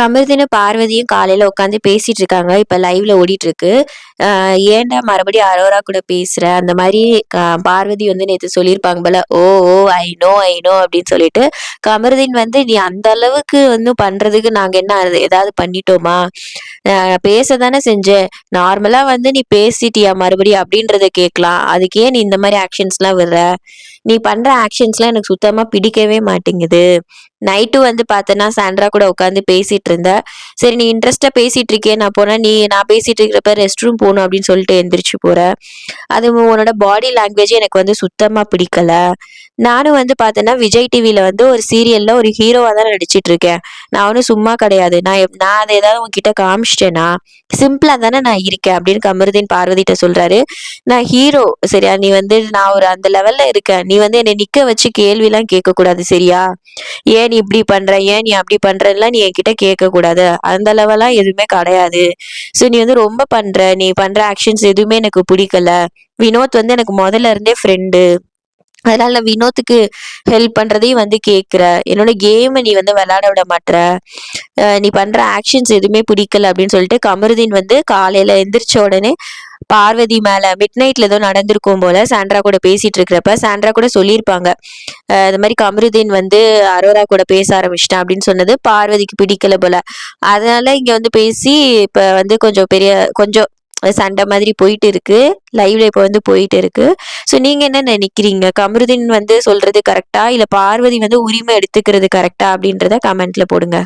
கமருதீனும் பார்வதியும் காலையில் உட்காந்து பேசிட்டு இருக்காங்க இப்போ லைவ்ல ஓடிட்டு இருக்கு ஏன்டா மறுபடியும் அரோரா கூட பேசுற? அந்த மாதிரி பார்வதி வந்து நேற்று சொல்லியிருப்பாங்க போல ஓ ஓ ஐ நோ ஐ நோ அப்படின்னு சொல்லிட்டு கமருதீன் வந்து நீ அந்த அளவுக்கு வந்து பண்றதுக்கு நாங்க என்ன ஏதாவது பண்ணிட்டோமா? பேச தானே செஞ்சேன் நார்மலா வந்து நீ பேசிட்டியா மறுபடியும்? அப்படின்றத கேட்கலாம் அதுக்கே நீ இந்த மாதிரி ஆக்ஷன்ஸ்லாம் விடுற? நீ பண்ற ஆக்ஷன்ஸ்லாம் எனக்கு சுத்தமா பிடிக்கவே மாட்டேங்குது. நைட்டு வந்து பார்த்தேன்னா சாண்ட்ரா கூட உட்காந்து பேசிட்டு இருந்த சரி நீ இன்ட்ரெஸ்டா பேசிட்டு இருக்கே நான் போனா நீ நான் பேசிட்டு இருக்கிறப்ப ரெஸ்ட் ரூம் போகணும் அப்படின்னு சொல்லிட்டு எந்திரிச்சு போற. அது உன்னோட பாடி லாங்குவேஜ் எனக்கு வந்து சுத்தமா பிடிக்கல. நானும் வந்து பார்த்தேன்னா விஜய் டிவியில் வந்து ஒரு சீரியல்ல ஒரு ஹீரோவா தான் நடிச்சிட்டு இருக்கேன். நான் ஒன்றும் சும்மா கிடையாது. நான் எப்- நான் அதை ஏதாவது உங்ககிட்ட காமிச்சிட்டேனா சிம்பிளா தானே நான் இருக்கேன் அப்படின்னு கமருதீன் பார்வதிட்ட சொல்றாரு. நான் ஹீரோ சரியா? நீ வந்து நான் ஒரு அந்த லெவல்ல இருக்கேன். நீ வந்து என்னை நிக்க வச்சு கேள்விலாம் கேட்க கூடாது சரியா? ஏன் நீ இப்படி பண்ற? ஏன் நீ அப்படி பண்றலாம் நீ என்கிட்ட கேட்க கூடாது அந்த அளவெல்லாம் எதுவுமே கிடையாது. ஸோ நீ வந்து ரொம்ப பண்ற. நீ பண்ற ஆக்ஷன்ஸ் எதுவுமே எனக்கு பிடிக்கல. வினோத் வந்து எனக்கு முதல்ல இருந்தே ஃப்ரெண்டு அதனால நான் வினோத்துக்கு ஹெல்ப் பண்றதையும் வந்து கேட்குற. என்னோட கேமை நீ வந்து விளையாட விட மாட்ற. நீ பண்ற ஆக்ஷன்ஸ் எதுவுமே பிடிக்கல அப்படின்னு சொல்லிட்டு கமருதீன் வந்து காலையில எந்திரிச்ச உடனே பார்வதி மேல மிட் நைட்ல ஏதோ நடந்திருக்கும் போல சாண்ட்ரா கூட பேசிட்டு இருக்கிறப்ப சாண்ட்ரா கூட சொல்லியிருப்பாங்க. இது இந்த மாதிரி கமருதீன் வந்து அரோரா கூட பேச ஆரம்பிச்சிட்டா அப்படின்னு சொன்னது பார்வதிக்கு பிடிக்கல போல. அதனால இங்க வந்து பேசி இப்ப வந்து கொஞ்சம் பெரிய கொஞ்சம் சண்டை மாதிரி போயிட்டு இருக்கு. லைவ்ல இப்போ வந்து போயிட்டு இருக்கு. ஸோ நீங்க என்ன நினைக்கிறீங்க? கமருதீன் வந்து சொல்றது கரெக்டா இல்ல பார்வதி வந்து உரிமை எடுத்துக்கிறது கரெக்டா அப்படின்றத கமெண்ட்ல போடுங்க.